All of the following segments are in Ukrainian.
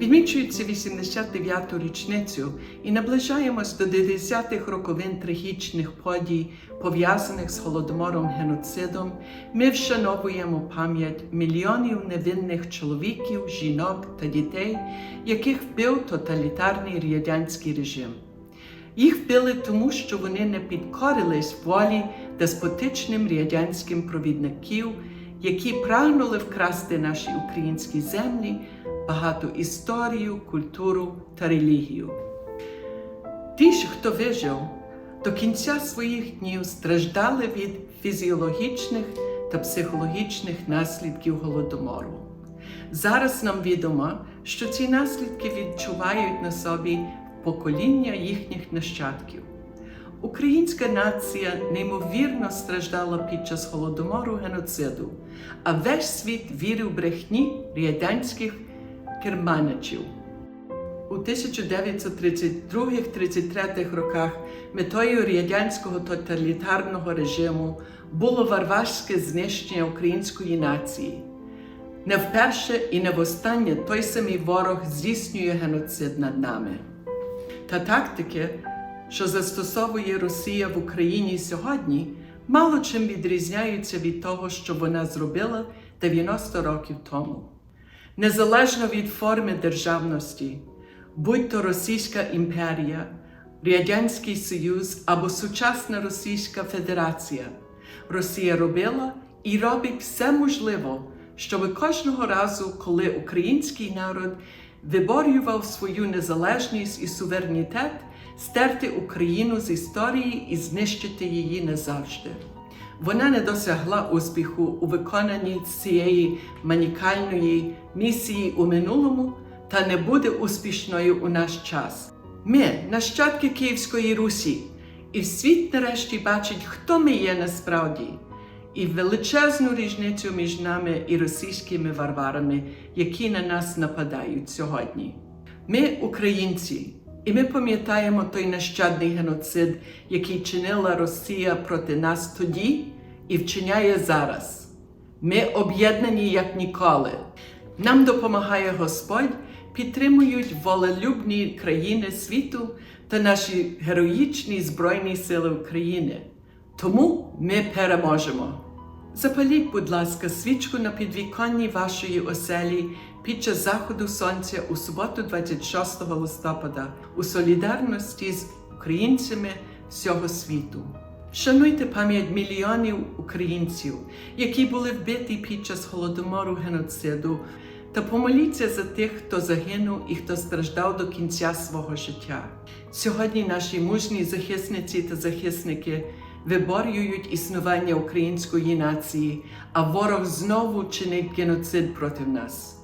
Відмічується 89-ту річницю і наближаємось до 10-х роковин трагічних подій, пов'язаних з голодомором геноцидом. Ми вшановуємо пам'ять мільйонів невинних чоловіків, жінок та дітей, яких вбив тоталітарний радянський режим. Їх вбили тому, що вони не підкорились волі деспотичним радянським провідників, які прагнули вкрасти наші українські землі, багату історію, культуру та релігію. Ті ж, хто вижив, до кінця своїх днів страждали від фізіологічних та психологічних наслідків голодомору. Зараз нам відомо, що ці наслідки відчувають на собі покоління їхніх нащадків. Українська нація неймовірно страждала під час голодомору геноциду, а весь світ вірив брехні радянських керманичів. У 1932-33 роках метою радянського тоталітарного режиму було варварське знищення української нації. Не вперше і не востаннє той самий ворог здійснює геноцид над нами. Та тактики, що застосовує Росія в Україні сьогодні, мало чим відрізняються від того, що вона зробила 90 років тому. Незалежно від форми державності, будь то Російська імперія, Радянський Союз або сучасна Російська Федерація, Росія робила і робить все можливе, щоб кожного разу, коли український народ виборював свою незалежність і суверенітет, стерти Україну з історії і знищити її назавжди. Вона не досягла успіху у виконанні цієї манікальної місії у минулому та не буде успішною у наш час. Ми, нащадки Київської Русі, і світ нарешті бачить, хто ми є насправді, і величезну різницю між нами і російськими варварами, які на нас нападають сьогодні. Ми українці, і ми пам'ятаємо той нещадний геноцид, який чинила Росія проти нас тоді і вчиняє зараз. Ми об'єднані як ніколи. Нам допомагає Господь, підтримують волелюбні країни світу та наші героїчні Збройні Сили України. Тому ми переможемо. Запаліть, будь ласка, свічку на підвіконні вашої оселі під час заходу сонця у суботу, 26 листопада, у солідарності з українцями всього світу. Шануйте пам'ять мільйонів українців, які були вбиті під час голодомору геноциду, та помоліться за тих, хто загинув і хто страждав до кінця свого життя. Сьогодні наші мужні захисниці та захисники виборюють існування української нації, а ворог знову чинить геноцид проти нас.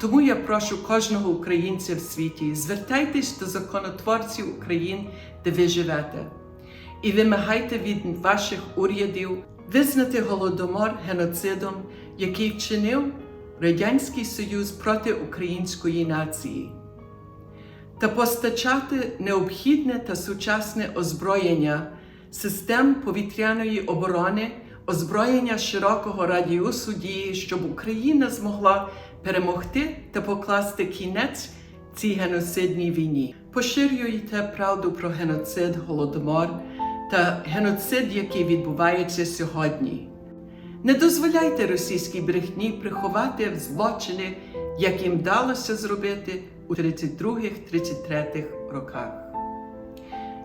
Тому я прошу кожного українця в світі, звертайтесь до законотворців України, де ви живете, і вимагайте від ваших урядів визнати голодомор геноцидом, який вчинив Радянський Союз проти української нації, та постачати необхідне та сучасне озброєння систем повітряної оборони, озброєння широкого радіусу дії, щоб Україна змогла перемогти та покласти кінець цій геноцидній війні. Поширюйте правду про геноцид, голодомор та геноцид, який відбувається сьогодні. Не дозволяйте російській брехні приховати злочини, як їм вдалося зробити у 32-33 роках.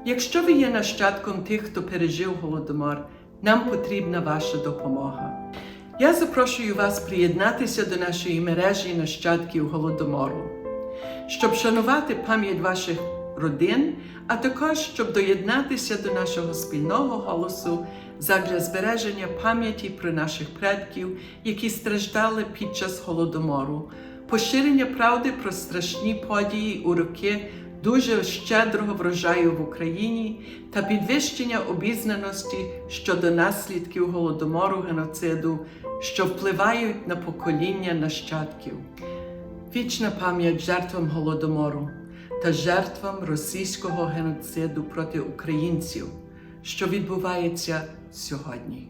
Якщо ви є нащадком тих, хто пережив голодомор, нам потрібна ваша допомога. Я запрошую вас приєднатися до нашої мережі нащадків голодомору, щоб шанувати пам'ять ваших родин, а також щоб доєднатися до нашого спільного голосу задля збереження пам'яті про наших предків, які страждали під час голодомору, поширення правди про страшні події у роки дуже щедрого врожаю в Україні та підвищення обізнаності щодо наслідків голодомору геноциду, що впливають на покоління нащадків. Вічна пам'ять жертвам голодомору та жертвам російського геноциду проти українців, що відбувається сьогодні.